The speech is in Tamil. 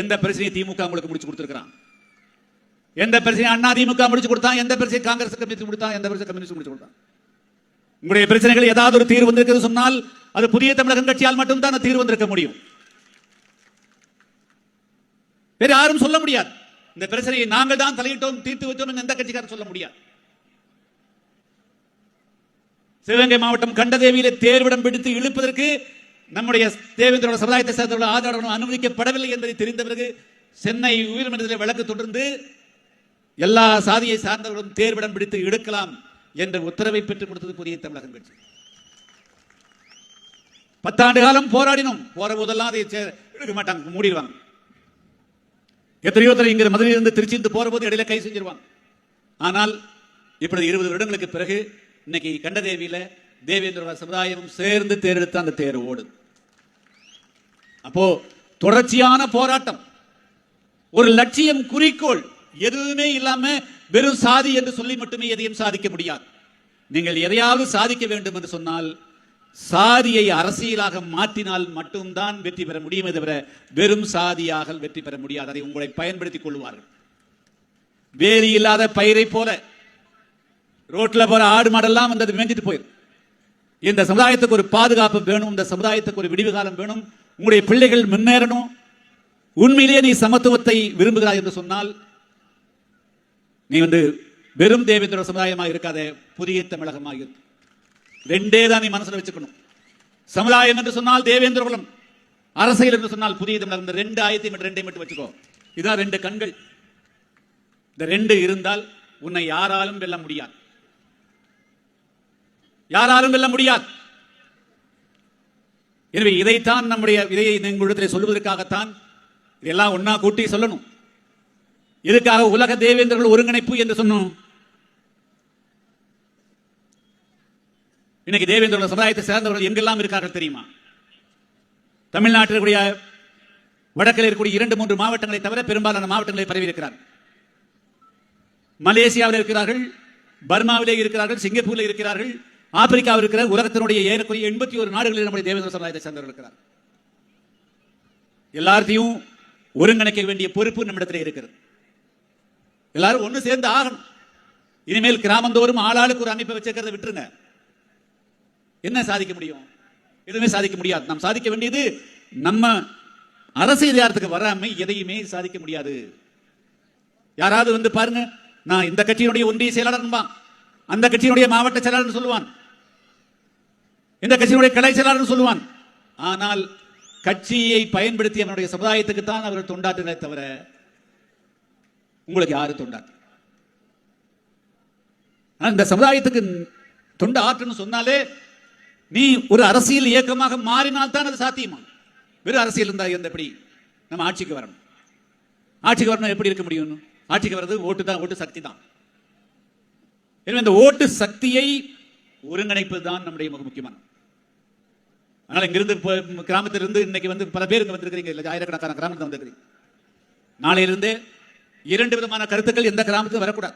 எந்த பிரச்சனையும் திமுக உங்களுக்கு முடிச்சு கொடுத்துருக்கான் எந்த பிரச்சனையும் அண்ணா திமுக முடிச்சு கொடுத்தான்? எந்த பிரச்சனை காங்கிரஸ் கம்யூனிஸ்ட் கொடுத்தான்? எந்த பிரச்சனை கம்யூனிஸ்ட் முடிச்சு கொடுத்தான்? உங்களுடைய பிரச்சனைகள் ஏதாவது ஒரு தீர்வு வந்திருக்கிறது சொன்னால் அது புதிய தமிழகம் கட்சியால் மட்டும்தான் தீர்வு வந்திருக்க முடியும். வேற யாரும் சொல்ல முடியாது. இந்த பிரச்சனையை நாங்கள் தான் தலையிட்டோம் தீர்த்து வைத்தோம் எந்த கட்சிக்காரரும் சொல்ல முடியாது. சிவகங்கை மாவட்டம் கண்டதேவியில தேர்விடம் பிடித்து இழுப்பதற்கு நம்முடைய தேவேந்திரோட சமுதாயத்தை சேர்ந்தவர்கள் ஆதரவு அனுமதிக்கப்படவில்லை என்பதை தெரிந்த பிறகு சென்னை உயர்மன்றத்தில் வழக்கு தொடர்ந்து எல்லா சாதியை சார்ந்தவர்களும் தேர்விடம் பிடித்து எடுக்கலாம் என்ற உத்தரவை பெற்றுக் கொடுத்தது புதிய தமிழகம் கட்சி பத்தாண்டு காலம் போராடினோம். போற போதெல்லாம் அதை எடுக்க மாட்டாங்க. மூடிடுவாங்க. எத்தனையோ தடவை இங்க மதுரையிலிருந்து திருச்சி இருந்து போற போது இடையில கை செஞ்சிருவாங்க. ஆனால் இப்படி இருபது வருடங்களுக்கு பிறகு இன்னைக்கு கண்டதேவியில தேவேந்திர சமுதாயமும் சேர்ந்து தேர்ந்தெடுத்த அந்த தேர் ஓடுது. அப்போ தொடர்ச்சியான போராட்டம். ஒரு லட்சியம் குறிக்கோள் எதுவுமே இல்லாம வெறும் சாதி என்று சொல்லி மட்டுமே எதையும் சாதிக்க முடியாது. நீங்கள் எதையாவது சாதிக்க வேண்டும் என்று சொன்னால் சாதியை அரசியலாக மாற்றினால் மட்டும்தான் வெற்றி பெற முடியுமே தவிர வெறும் சாதியாக வெற்றி பெற முடியாது. அதை உங்களை பயன்படுத்திக் கொள்வார்கள். வேலி இல்லாத பயிரை போல ரோட்ல போற ஆடு மாடெல்லாம் வந்து அது மேய்ஞ்சிட்டு போயிடும் இந்த சமுதாயத்துக்கு ஒரு பாதுகாப்பு வேணும் இந்த சமுதாயத்துக்கு ஒரு விடிவு காலம் வேணும். உங்களுடைய பிள்ளைகள் முன்னேறணும். உண்மையிலேயே நீ சமத்துவத்தை விரும்புகிறாய் என்று சொன்னால் நீ வந்து வெறும் தேவேந்திர சமுதாயமாக இருக்காத புதிய தமிழகமாக இருக்கு. ரெண்டே தான் நீ மனசுல வச்சுக்கணும். சமுதாயம் என்று சொன்னால் தேவேந்திர குலம் அரசியல் என்று சொன்னால் புதிய தமிழகம். இந்த ரெண்டு ஆயத்தையும் மட்டும் ரெண்டை மட்டும் வச்சுக்கோ. இதான் ரெண்டு கண்கள். இந்த ரெண்டு இருந்தால் உன்னை யாராலும் வெல்ல முடியாது. யாராலும் வெல்ல முடியாது. எனவே இதைத்தான் நம்முடைய இதையை எங்களிடத்தில் சொல்வதற்காகத்தான் இதெல்லாம் ஒன்னா கூட்டி சொல்லணும். இதுக்காக உலக தேவேந்திரர்கள் ஒருங்கிணைப்பு என்று சொன்னோம்? இன்னைக்கு தேவேந்திரோட சமுதாயத்தை சேர்ந்தவர்கள் எங்கெல்லாம் இருக்கார்கள் தெரியுமா? தமிழ்நாட்டில் கூடிய வடக்கில் இருக்கக்கூடிய இரண்டு மூன்று மாவட்டங்களை தவிர பெரும்பாலான மாவட்டங்களை பரவி இருக்கிறார் மலேசியாவில் இருக்கிறார்கள் பர்மாவிலே இருக்கிறார்கள் சிங்கப்பூரில் இருக்கிறார்கள் ஆப்பிரிக்காவில் இருக்கிற உலகத்தினுடைய ஏறக்குறைய எண்பத்தி ஒரு நாடுகளில் நம்முடைய தேவேந்திர சமுதாயத்தை சேர்ந்தவர்கள் இருக்கிறார். எல்லாத்தையும் ஒருங்கிணைக்க வேண்டிய பொறுப்பு நம்மிடத்தில் இருக்கிறது. எல்லாரும் ஒண்ணு சேர்ந்து ஆகணும். இனிமேல் கிராமந்தோறும் ஆளாளுக்கு ஒரு அமைப்பை வச்சிருக்கிறத விட்டுருங்க. என்ன சாதிக்க முடியும்? எதுவுமே சாதிக்க முடியாது. நாம் சாதிக்க வேண்டியது நம்ம அரசு அதிகாரத்துக்கு வராம எதையுமே சாதிக்க முடியாது. யாராவது வந்து பாருங்க நான் இந்த கட்சியினுடைய ஒன்றிய செயலாளர் அந்த கட்சியினுடைய மாவட்ட செயலாளர் சொல்லுவான். இந்த கட்சியினுடைய கலை செயலாளர் சொல்லுவான் ஆனால் கட்சியை பயன்படுத்தி அவனுடைய சமுதாயத்துக்கு தான் அவர் தொண்டாற்றினே தவிர உங்களுக்கு யாரு தொண்டாற்று. ஆனா இந்த சமுதாயத்துக்கு தொண்டு ஆற்றுன்னு சொன்னாலே நீ ஒரு அரசியல் இயக்கமாக மாறினால் தான் அது சாத்தியமா? வெறும் அரசியல் இருந்தா இருந்த எப்படி நம்ம ஆட்சிக்கு வரணும்? ஆட்சிக்கு வரணும் எப்படி இருக்க முடியும்? ஆட்சிக்கு வர்றது ஓட்டு தான் ஓட்டு சக்தி தான். எனவே இந்த ஓட்டு சக்தியை ஒருங்கிணைப்பது தான் நம்முடைய மிக முக்கியமான அதனால இங்கிருந்து இப்போ கிராமத்திலிருந்து இன்னைக்கு வந்து பல பேர் இங்க வந்திருக்கிறீங்க. இல்ல ஆயிரக்கணக்கான கிராமத்தில் வந்திருக்கிறீங்க. நாளையிலிருந்து இரண்டு விதமான கருத்துக்கள் எந்த கிராமத்திலும் வரக்கூடாது.